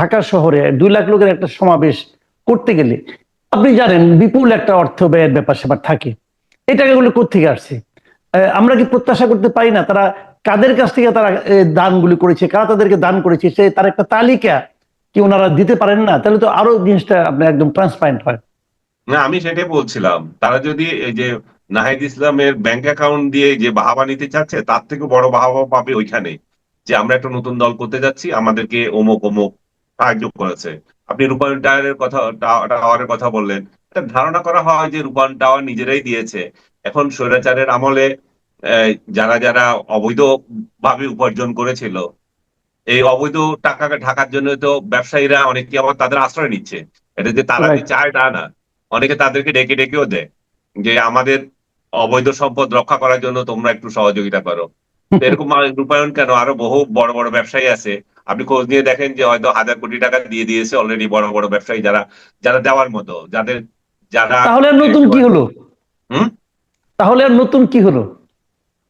ঢাকা শহরে দুই লাখ লোকের একটা সমাবেশ করতে গেলে আপনি জানেন বিপুল একটা অর্থ ব্যয়ের ব্যাপার স্যাপার থাকে। এই টাকাগুলো কোথেকে আসছে? আমরা কি প্রত্যাশা করতে পারি না? তারা কাদের কাছ থেকে তারা দানগুলি করেছে? কারা তাদেরকে দান করেছে? সে তার একটা তালিকা কি ওনারা দিতে পারেন না? তাহলে তো আরও জিনিসটা আপনার একদম ট্রান্সপারেন্ট হয়। না, আমি সেটাই বলছিলাম। তারা যদি এই যে নাহিদ ইসলামের ব্যাংক অ্যাকাউন্ট দিয়ে যে বাহাবা নিতে চাচ্ছে, তার থেকে বড় বাহাবা পাবে ওইখানে। যে আমরা একটা নতুন দল করতে যাচ্ছি, আমাদেরকে অমুক অমুক সাহায্য করেছে। আপনি রূপায়ণ টাওয়ারের কথা টাও- টাওয়ারের কথা বললেন। ধারণা করা হয় যে রূপায়ণ টাওয়ার নিজেরাই দিয়েছে। এখন স্বৈরাচারের আমলে যারা যারা অবৈধ ভাবে উপার্জন করেছিল এই অবৈধ টাকাকে ঢাকার জন্য তো ব্যবসায়ীরা অনেকে আবার তাদের আশ্রয় নিচ্ছে। এটা যে তারা যে চায় তা না। অনেকে তাদেরকে ডেকে ডেকেও দেয়। যে আমাদের অবৈধ সম্পদ রক্ষা করার জন্য তোমরা একটু সহযোগিতা করো। এরকম রূপায়ণ কেন? আরও বহু বড় বড় ব্যবসায়ী আছে। আপনি খোঁজ নিয়ে দেখেন যে হয়তো হাজার কোটি টাকা দিয়ে দিয়েছে অলরেডি বড় বড় ব্যবসায়ী যারা যারা দেওয়ার মতো যাদের যারা তাহলে নতুন কি হলো? হুম? তাহলে আর নতুন কি হলো?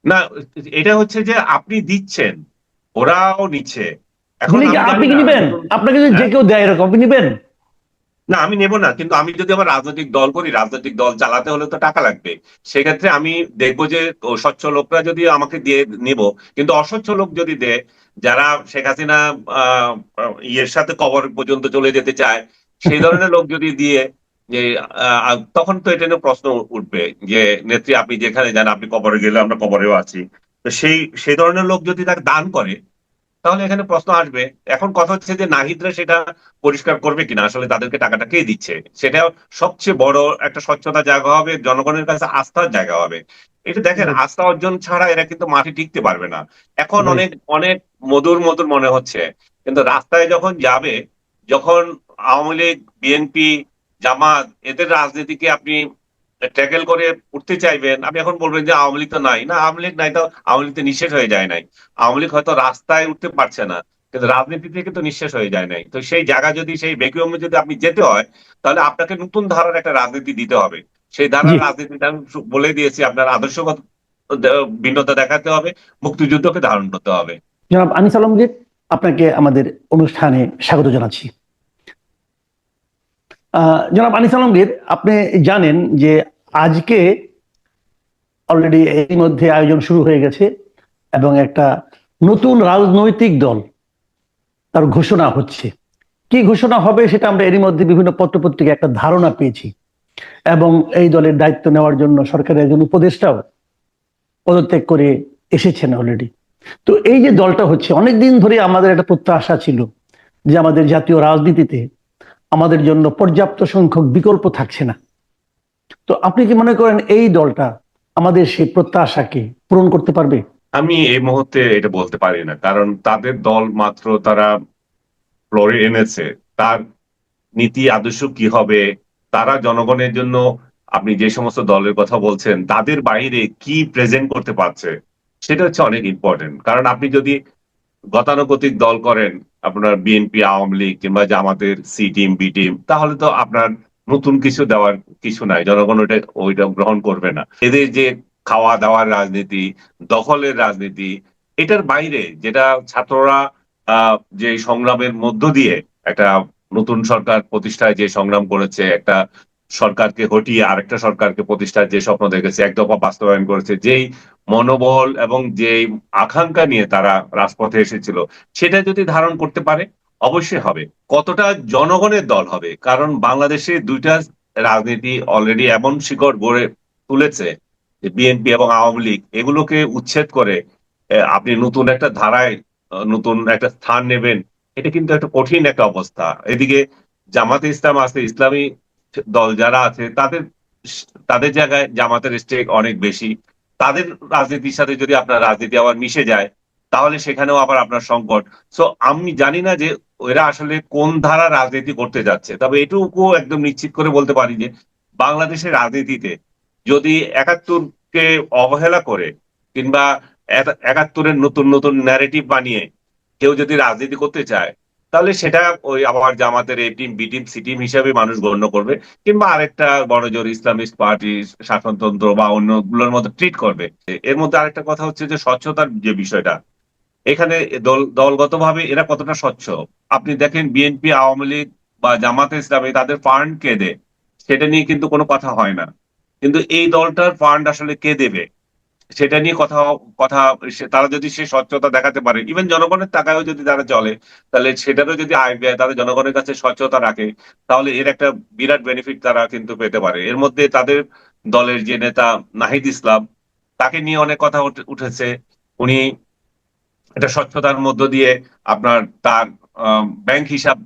না এটা হচ্ছে যে আপনি দিচ্ছেন ওরাও নিচ্ছে। এখন আমি আপনি কি নিবেন? আপনাকে যদি যে হ্যাঁ। কেউ দেয় এরকম আপনি নিবেন? না, আমি নেব না, কিন্তু আমি যদি আমার রাজনৈতিক দল করি, রাজনৈতিক দল চালাতে হলে তো টাকা লাগবে। সেক্ষেত্রে আমি দেখব যে স্বচ্ছ লোকরা যদি আমাকে দিয়ে নেব, কিন্তু অস্বচ্ছ লোক যদি দেয় যারা শেখ হাসিনা ইয়ের সাথে কবর পর্যন্ত চলে যেতে চায়, সেই ধরনের লোক যদি দিয়ে, যে তখন তো এটা নিয়ে প্রশ্ন উঠবে যে, নেত্রী আপনি যেখানে যান, আপনি কবরে গেলে আমরা কবরেও আছি। তো সেই সেই ধরনের লোক যদি তাকে দান করে তাহলে এখানে প্রশ্ন আসবে এখন কথা হচ্ছে যে নাহিদরা সেটা পরিষ্কার করবে কিনা আসলে তাদেরকে টাকাটা কে দিচ্ছে? সেটা সবচেয়ে বড় একটা স্বচ্ছতা জায়গা হবে জনগণের কাছে আস্থার জায়গা হবে। এটা দেখেন. আস্থা অর্জন ছাড়া এরা কিন্তু মাঠে টিকতে পারবে না। এখন অনেক অনেক মধুর মধুর মনে হচ্ছে কিন্তু রাস্তায় যখন যাবে যখন আওয়ামী লীগ বিএনপি জামাত এদের রাজনীতিকে আপনি ট্যাকেল করে উঠতে চাইবেন আপনি এখন বলবেন যে আওয়ামী লীগ তো নাই। না আওয়ামী লীগ নাই তো আওয়ামী লীগ তো নিঃশেষ হয়ে যায় নাই। আওয়ামী লীগ হয়তো রাস্তায় উঠতে পারছে না কিন্তু রাজনীতি থেকে তো নিঃশেষ হয়ে যায় নাই। তো সেই জায়গা যদি সেই ভ্যাকুয়ামে যদি আপনি যেতে হয় তাহলে আপনাকে নতুন ধারার একটা রাজনীতি দিতে হবে। সেই ধারার। রাজনীতিটা আমি বলে দিয়েছি আপনার আদর্শগত ভিন্নতা দেখাতে হবে মুক্তিযুদ্ধকে ধারণ করতে হবে। জনাব আনিস আলমগীর আপনাকে আমাদের অনুষ্ঠানে স্বাগত জানাচ্ছি। জনাব আনিস আলমগীর, আপনি জানেন যে আজকে অলরেডি এর মধ্যে আয়োজন শুরু হয়ে গেছে এবং একটা নতুন রাজনৈতিক দল তার ঘোষণা হচ্ছে। কি ঘোষণা হবে সেটা আমরা এরই মধ্যে বিভিন্ন পত্রপত্রিকা একটা ধারণা পেয়েছি এবং এই দলের দায়িত্ব নেওয়ার জন্য সরকারের একজন উপদেষ্টাও পদত্যাগ করে এসেছেন অলরেডি তো এই যে দলটা হচ্ছে, অনেকদিন ধরে আমাদের একটা প্রত্যাশা ছিল যে আমাদের জাতীয় রাজনীতিতে আমাদের জন্য পর্যাপ্ত সংখ্যক বিকল্প থাকছে না। তো আপনি কি মনে করেন এই দলটা আমাদের সেই প্রত্যাশাকে পূরণ করতে পারবে? আমি এই মুহূর্তে এটা বলতে পারি না, কারণ তাদের দল মাত্র তারা ফ্লোরে এনেছে। তার নীতি, আদর্শ কি হবে? তারা জনগণের জন্য আপনি যে সমস্ত দলের কথা বলছেন, তাদের বাইরে কি প্রেজেন্ট করতে পারছে, সেটা হচ্ছে অনেক ইম্পর্টেন্ট কারণ আপনি যদি গতানুগতিক দল করেন আপনার বিএনপি, আওয়ামী লীগ কিংবা জামাতের সি টিম বি টিম তাহলে তো আপনার নতুন কিছু দেওয়ার কিছু নাই। জনগণ ওইটা ওইটা গ্রহণ করবে না। এদের যে খাওয়া দাওয়ার রাজনীতি, দখলের রাজনীতি, এটার বাইরে যেটা ছাত্ররা যে সংগ্রামের মধ্য দিয়ে একটা নতুন সরকার প্রতিষ্ঠায় যে সংগ্রাম করেছে, একটা সরকারকে হটিয়ে আরেকটা সরকারকে প্রতিষ্ঠার যে স্বপ্ন দেখেছে, এক দফা বাস্তবায়ন করেছে, যেই মনোবল এবং যেই আকাঙ্ক্ষা নিয়ে তারা রাজপথে এসেছিল, সেটা যদি ধারণ করতে পারে, অবশ্যই হবে। কতটা জনগণের দল হবে? কারণ বাংলাদেশে দুইটা রাজনীতি অলরেডি এমন শিকড় গড়ে তুলেছে যে বিএনপি এবং আওয়ামী লীগ, এগুলোকে উচ্ছেদ করে আপনি নতুন একটা ধারায় নতুন একটা স্থান নেবেন, এটা কিন্তু একটা কঠিন একটা অবস্থা। এদিকে জামাতে ইসলাম আছে, ইসলামী দল যারা আছে, তাদের তাদের জায়গায় জামাতের স্টেক অনেক বেশি। তাদের রাজনীতির সাথে যদি আপনার রাজনীতি আবার মিশে যায়, তাহলে সেখানেও আবার আপনার সংকট। সো আমি জানি না যে এরা আসলে কোন ধারা রাজনীতি করতে যাচ্ছে। তবে এটুকু একদম নিশ্চিত করে বলতে পারি যে, বাংলাদেশের রাজনীতিতে যদি একাত্তরকে অবহেলা করে কিংবা একা- একাত্তরের নতুন নতুন ন্যারেটিভ বানিয়ে কেউ যদি রাজনীতি করতে চায় তাহলে সেটা ওই আবার জামাতের A team B team C team হিসাবে মানুষ গণ্য করবে, কিংবা আরেকটা বড়জোর ইসলামিস্ট পার্টি, শাসনতন্ত্র বা অন্যগুলোর মতো ট্রিট করবে। এর মধ্যে আরেকটা কথা হচ্ছে যে স্বচ্ছতার যে বিষয়টা, এখানে দল, দলগতভাবে এরা কতটা স্বচ্ছ? আপনি দেখেন বিএনপি আওয়ামী লীগ বা জামাতে ইসলামী, তাদের ফান্ড কে দেয়? সেটা নিয়ে কিন্তু কোনো কথা হয় না। কিন্তু এই দলটার ফান্ড আসলে কে দেবে? সেটা নিয়ে কথা কথা তারা যদি সে স্বচ্ছতা দেখাতে পারে ইভেন জনগণের টাকায়ও যদি তারা চলে তাহলে সেটারও যদি আয় তাদের জনগণের কাছে স্বচ্ছতা রাখে, তাহলে এর একটা বিরাট বেনিফিট তারা কিন্তু পেতে পারে। এর মধ্যে তাদের দলের যে নেতা নাহিদ ইসলাম, তাকে নিয়ে অনেক কথা উঠে- উঠেছে। উনি এটা স্বচ্ছতার মধ্য দিয়ে আপনার তার ব্যাংক হিসাব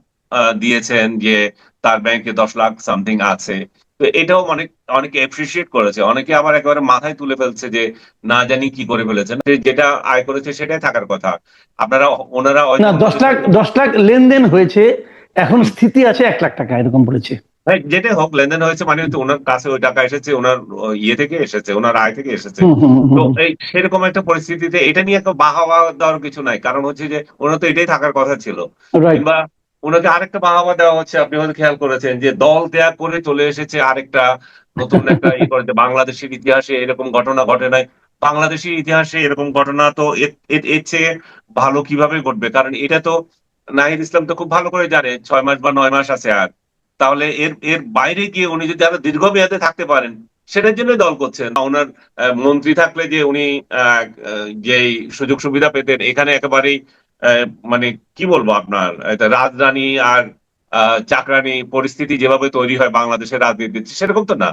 দিয়েছেন যে তার ব্যাংকে দশ লাখ সামথিং আছে। তো এটাও অনেক অনেকে এপ্রিসিয়েট করেছে। অনেকে আবার একেবারে মাথায় তুলে ফেলছে যে না জানি কি করে ফেলেছেন। যে যেটা আয় করেছে সেটাই থাকার কথা। আপনারা ওনারা না দশ লাখ দশ লাখ লেনদেন হয়েছে এখন স্থিতি আছে এক লাখ টাকা এরকম বলেছে। হ্যাঁ, যেটাই হোক লেনদেন হয়েছে মানে হচ্ছে ওনার কাছে ওই টাকা এসেছে ওনার ইয়ে থেকে এসেছে ওনার আয় থেকে এসেছে। তো এই সেরকম একটা পরিস্থিতিতে এটা নিয়ে একটা বাহাবা দেওয়ার কিছু নাই। কারণ হচ্ছে যে ওনার তো এটাই থাকার কথা ছিল। কিংবা ওনাকে আরেকটা বাহাবা দেওয়া হচ্ছে, আপনি হয়তো খেয়াল করেছেন যে দল ত্যাগ করে চলে এসেছে আরেকটা নতুন একটা ই করে বাংলাদেশের ইতিহাসে এরকম ঘটনা ঘটে নাই। বাংলাদেশের ইতিহাসে এরকম ঘটনা তো এর- চেয়ে ভালো কীভাবে ঘটবে? কারণ এটা তো নাহিদ ইসলাম তো খুব ভালো করে জানে, ছয় মাস বা নয় মাস আছে আর। তাহলে এর এর বাইরে গিয়ে উনি যদি আরও দীর্ঘমেয়াদে থাকতে পারেন সেটার জন্যই দল করছেন। ওনার মন্ত্রী থাকলে যে উনি আহ, সুযোগ সুবিধা পেতেন এখানে একেবারেই মানে কি বলব আপনার এটা রাজরানী আর চাকরানি পরিস্থিতি যেভাবে তৈরি হয় বাংলাদেশের রাজনীতিতে সেরকম তো না।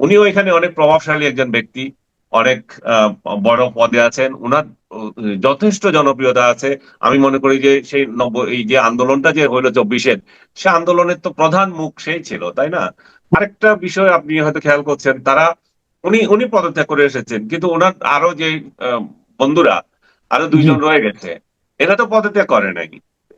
উনিও এখানে অনেক প্রভাবশালী একজন ব্যক্তি অনেক বড় পদে আছেন। উনার যথেষ্ট জনপ্রিয়তা আছে। আমি মনে করি যে সেই নব এই যে আন্দোলনটা যে হইল চব্বিশের সে আন্দোলনের তো প্রধান মুখ সেই ছিল তাই না? আরেকটা বিষয় আপনি হয়তো খেয়াল করছেন তারা উনি উনি পদত্যাগ করে এসেছেন কিন্তু ওনার আরও যে বন্ধুরা আরও দুইজন রয়ে গেছে এরা তো পদত্যাগ করে নাই।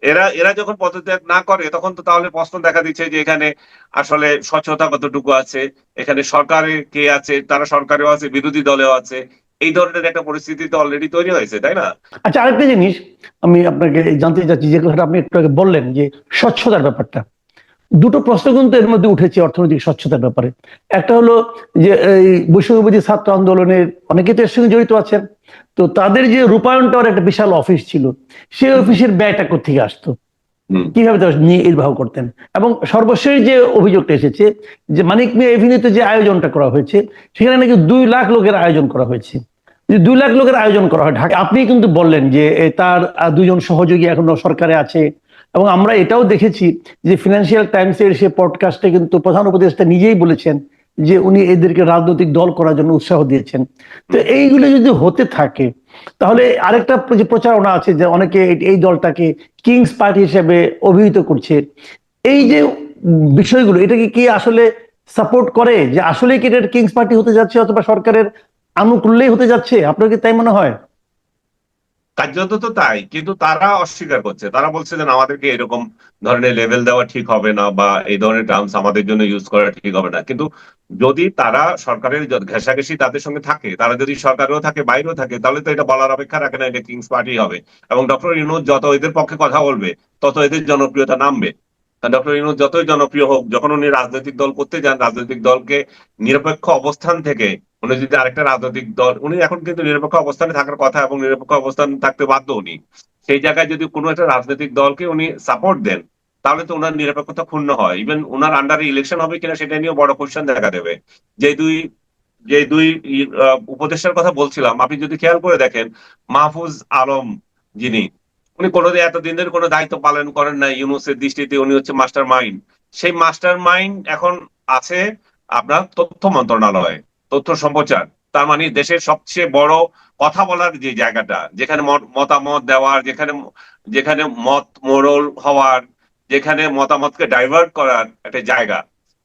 এরা এরা যখন পদত্যাগ না করে তখন তো তাহলে প্রশ্ন দেখা দিচ্ছে যে এখানে আসলে স্বচ্ছতা কতটুকু আছে এখানে সরকারে কে আছে তারা সরকারেও আছে বিরোধী দলেও আছে এই ধরনের একটা পরিস্থিতি তো অলরেডি তৈরি হয়েছে তাই না? আচ্ছা আরেকটা জিনিস আমি আপনাকে জানতে চাচ্ছি যে কথাটা আপনি একটু আগে বললেন যে স্বচ্ছতার ব্যাপারটা। দুটো প্রশ্ন কিন্তু এর মধ্যে উঠেছে অর্থনৈতিক স্বচ্ছতার ব্যাপারে। একটা হলো যে এই বৈষম্যবিধি ছাত্র আন্দোলনের অনেকে তো এর সঙ্গে জড়িত আছেন। তো তাদের যে রূপায়ণ টাওয়ার একটা বিশাল অফিস ছিল সেই অফিসের ব্যয়টা কোথেকে আসতো? কীভাবে তারা নিয়ে নির্বাহ করতেন? এবং সর্বশেষ যে অভিযোগটা এসেছে যে মানিক মিয়া এভিনিউতে যে আয়োজনটা করা হয়েছে সেখানে নাকি দুই লাখ লোকের আয়োজন করা হয়েছে। যে দুই লাখ লোকের আয়োজন করা হয় ঢাকা আপনি কিন্তু বললেন যে তার দুজন সহযোগী এখনও সরকারে আছে। এবং আমরা এটাও দেখেছি যে ফিনান্সিয়াল টাইমসের সে পডকাস্টে কিন্তু প্রধান উপদেষ্টা নিজেই বলেছেন যে উনি এদেরকে রাজনৈতিক দল করার জন্য উৎসাহ দিয়েছেন। তো এইগুলো যদি হতে থাকে, তাহলে আরেকটা যে প্রচারণা আছে যে অনেকে এই- দলটাকে কিংস পার্টি হিসেবে অভিহিত করছে। এই যে বিষয়গুলো, এটা কি কি আসলে সাপোর্ট করে? যে আসলে কি এটা কিংস পার্টি হতে যাচ্ছে অথবা সরকারের আনুকূল্যেই হতে যাচ্ছে? আপনার কি তাই মনে হয়? কার্যত তো তাই, কিন্তু তারা অস্বীকার করছে। তারা বলছে যে আমাদেরকে এরকম ধরনের লেভেল দেওয়া ঠিক হবে না বা এই ধরনের টার্মস আমাদের জন্য ইউজ করা ঠিক হবে না। কিন্তু যদি তারা সরকারের ঘেঁষাঘেঁষি তাদের সঙ্গে থাকে, তারা যদি সরকারেও থাকে, বাইরেও থাকে, তাহলে তো এটা বলার অপেক্ষা রাখে না, এটা কিংস পার্টি হবে। এবং ডক্টর ইউনুস যত এদের পক্ষে কথা বলবে, তত এদের জনপ্রিয়তা নামবে। ডক্টর ইউনুস যতই জনপ্রিয় হোক, যখন উনি রাজনৈতিক দল করতে যান, রাজনৈতিক দলকে নিরপেক্ষ অবস্থান থেকে উনি যদি আরেকটা রাজনৈতিক দল, উনি এখন কিন্তু নিরপেক্ষ অবস্থানে থাকার কথা এবং নিরপেক্ষ অবস্থান থাকতে বাধ্য উনি। সেই জায়গায় যদি কোনো একটা রাজনৈতিক দলকে উনি সাপোর্ট দেন, তাহলে তো ওনার নিরপেক্ষতা ক্ষুণ্ণ হয়। ইভেন ওনার আন্ডারে ইলেকশন হবে কিনা সেটা নিয়েও বড় কোশ্চেন দেখা দেবে। যে দুই যে দুই উপদেষ্টার কথা বলছিলাম, আপনি যদি খেয়াল করে দেখেন, মাহফুজ আলম যিনি, উনি কোনোদিন এতদিন ধরে কোনো দায়িত্ব পালন করেন না ইউনুসের দৃষ্টিতে, উনি হচ্ছে মাস্টার মাইন্ড সেই মাস্টার মাইন্ড এখন আছে আপনার তথ্য মন্ত্রণালয়ে। তথ্য সম্প্রচার। তার মানে দেশের সবচেয়ে বড় কথা বলার যে জায়গাটা, যেখানে মত- মতামত দেওয়ার, যেখানে যেখানে মত মোড়ল হওয়ার, যেখানে মতামতকে ডাইভার্ট করার একটা জায়গা।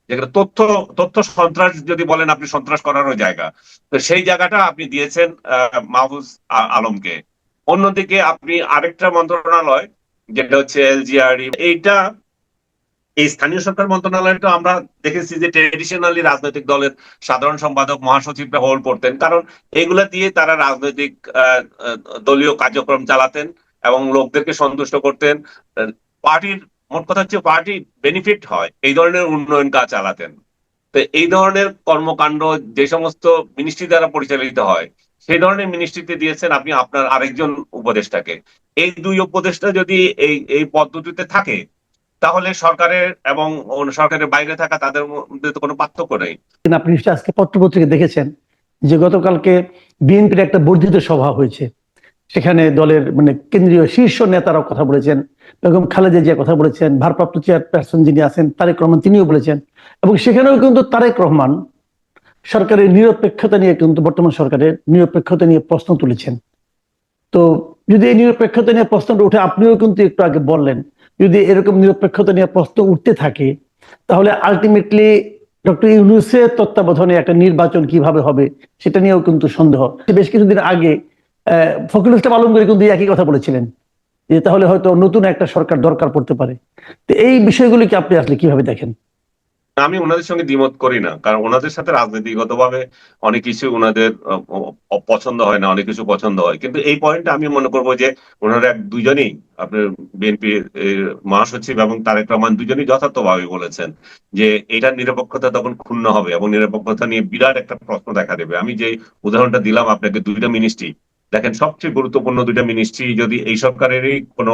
যেখানে তথ্য তথ্য সন্ত্রাস যদি বলেন, আপনি সন্ত্রাস করারও জায়গা। তো সেই জায়গাটা আপনি দিয়েছেন মাহফুজ আলমকে। অন্যদিকে আপনি আরেকটা মন্ত্রণালয়, যেটা হচ্ছে এলজিআরই এইটা এই স্থানীয় সরকার মন্ত্রণালয়টা আমরা দেখেছি যে ট্রেডিশনালি রাজনৈতিক দলের সাধারণ সম্পাদক, মহাসচিবরা হোল্ড করতেন কারণ এগুলা দিয়ে তারা রাজনৈতিক দলীয় কার্যক্রম চালাতেন এবং লোকদেরকে সন্তুষ্ট করতেন। পার্টির, মোট কথা হচ্ছে পার্টি বেনিফিট হয়, এই ধরনের উন্নয়ন কাজ চালাতেন। তো এই ধরনের কর্মকাণ্ড যে সমস্ত মিনিস্ট্রি দ্বারা পরিচালিত হয় সেই ধরনের মিনিস্ট্রিতে দিয়েছেন আপনি আপনার আরেকজন উপদেষ্টাকে। এই দুই উপদেষ্টা যদি এই এই পদ্ধতিতে থাকে তাহলে সরকারের এবং সরকারের বাইরে থাকা তাদের মধ্যে তো কোনো পার্থক্য নেই। আপনি নিশ্চয়ই আজকে পত্রপত্রিকা দেখেছেন যে গতকালকে বিএনপির একটা বর্ধিত সভা হয়েছে। সেখানে দলের মানে কেন্দ্রীয় শীর্ষ নেতারাও কথা বলেছেন, বেগম খালেদা জিয়া কথা বলেছেন, ভারপ্রাপ্ত চেয়ারপারসন যিনি আছেন, তারেক রহমান তিনিও বলেছেন। এবং সেখানেও কিন্তু তারেক রহমান সরকারের নিরপেক্ষতা নিয়ে কিন্তু বর্তমান সরকারের নিরপেক্ষতা নিয়ে প্রশ্ন তুলেছেন। তো যদি এই নিরপেক্ষতা নিয়ে প্রশ্নটা উঠে, আপনিও কিন্তু একটু আগে বললেন যদি এরকম নিরপেক্ষতা নিয়ে প্রশ্ন উঠতে থাকে, তাহলে আলটিমেটলি ডক্টর ইউনুসের তত্ত্বাবধানে একটা নির্বাচন কীভাবে হবে, সেটা নিয়েও কিন্তু সন্দেহ। বেশ কিছুদিন আগে ফখরুল ইসলাম আলমগীর কিন্তু একই কথা বলেছিলেন, যে তাহলে হয়তো নতুন একটা সরকার দরকার পড়তে পারে। তো এই বিষয়গুলিকে আপনি আসলে কীভাবে দেখেন? আমি ওনাদের সঙ্গে দ্বিমত করি না, কারণ ওনাদের সাথে রাজনীতিগতভাবে অনেক কিছু ওনাদের পছন্দ হয় না, অনেক কিছু পছন্দ হয়। কিন্তু এই পয়েন্টটা আমি মনে করব যে ওনারা এক দুজনেই, আপনার বিএনপি মহাসচিব এবং তারেক রহমান দুজনেই যথার্থভাবে বলেছেন যে এটার নিরপেক্ষতা তখন ক্ষুণ্ণ হবে এবং নিরপেক্ষতা নিয়ে বিরাট একটা প্রশ্ন দেখা দেবে। আমি যে উদাহরণটা দিলাম আপনাকে, দুইটা মিনিস্ট্রি দেখেন, সবচেয়ে গুরুত্বপূর্ণ দুইটা মিনিস্ট্রি যদি এই সরকারেরই কোনো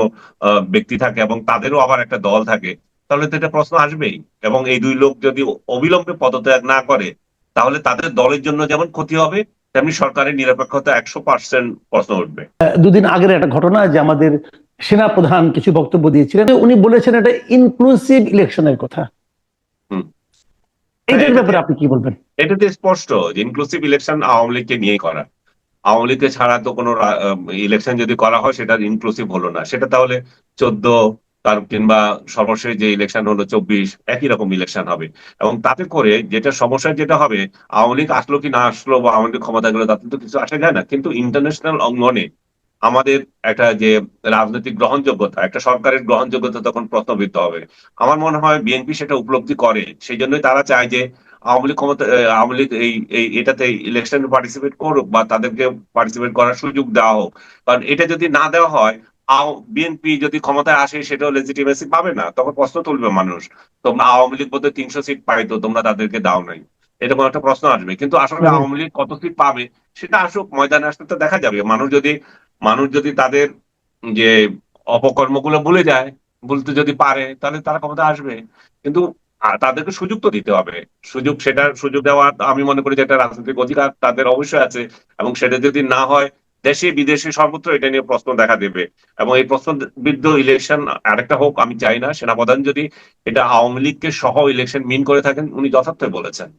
ব্যক্তি থাকে এবং তাদেরও আবার একটা দল থাকে তাহলে তো এটা প্রশ্ন আসবেই। এবং এই দুই লোক যদি অবিলম্বে পদত্যাগ না করে তাহলে তাদের দলের জন্য যেমন ক্ষতি হবে তেমনি সরকারের নিরপেক্ষতা একশো পার্সেন্ট প্রশ্ন উঠবে। দুদিন আগের একটা ঘটনা যে আমাদের সেনা প্রধান কিছু বক্তব্য দিয়েছিলেন উনি বলেছেন এটা ইনক্লুসিভ ইলেকশনের কথা। হুম। এটার ব্যাপারে আপনি কি বলবেন? এটাতে স্পষ্ট যে ইনক্লুসিভ ইলেকশন আওয়ামী লীগকে নিয়ে করা। আওয়ামী লীগকে ছাড়া তো কোনো ইলেকশন যদি করা হয় সেটা ইনক্লুসিভ হলো না। সেটা তাহলে চোদ্দ তার কিংবা সর্বশেষ যে ইলেকশন হলো চব্বিশ, একই রকম ইলেকশন হবে। এবং তাতে করে যেটা সমস্যা যেটা হবে, আওয়ামী লীগ আসলো কি না আসলো বা আওয়ামী ক্ষমতা গেলো তাতে তো কিছু আসা যায় না। কিন্তু ইন্টারন্যাশনাল অঙ্গনে আমাদের একটা যে রাজনৈতিক গ্রহণযোগ্যতা, একটা সরকারের গ্রহণযোগ্যতা তখন প্রশ্নবিদ্ধ হবে। আমার মনে হয় বিএনপি সেটা উপলব্ধি করে, সেই জন্যই তারা চায় যে আওয়ামী লীগ ক্ষমতা আওয়ামী লীগ এই এই, এটাতে ইলেকশনে পার্টিসিপেট করুক বা তাদেরকে পার্টিসিপেট করার সুযোগ দেওয়া হোক। কারণ এটা যদি না দেওয়া হয় বিএনপি যদি ক্ষমতায় আসে সেটাও লেজিটিমেসি পাবে না। তখন প্রশ্ন তুলবে মানুষ তোমরা আওয়ামী লীগ বোধহয় তিনশো সিট পাইতো তোমরা তাদেরকে দাও নাই। এরকম একটা প্রশ্ন আসবে। কিন্তু আসলে। আওয়ামী লীগ কত সিট পাবে সেটা আসুক ময়দানে আসলে তো দেখা যাবে। মানুষ যদি মানুষ যদি তাদের যে অপকর্মগুলো ভুলে যায় বলতে যদি পারে তাহলে তারা ক্ষমতা আসবে। কিন্তু তাদেরকে সুযোগ তো দিতে হবে। সুযোগ সেটা সুযোগ দেওয়া আমি মনে করি যে একটা রাজনৈতিক অধিকার তাদের অবশ্যই আছে। এবং সেটা যদি না হয় দেশে, বিদেশে সর্বত্র এটা নিয়ে প্রশ্ন দেখা দেবে। এবং এই প্রশ্নবিদ্ধ ইলেকশন আরেকটা হোক, আমি চাই না, সেনাপ্রধান যদি এটা আওয়ামী লীগকে সহ ইলেকশন মিন করে থাকেন, উনি যথার্থই বলেছেন।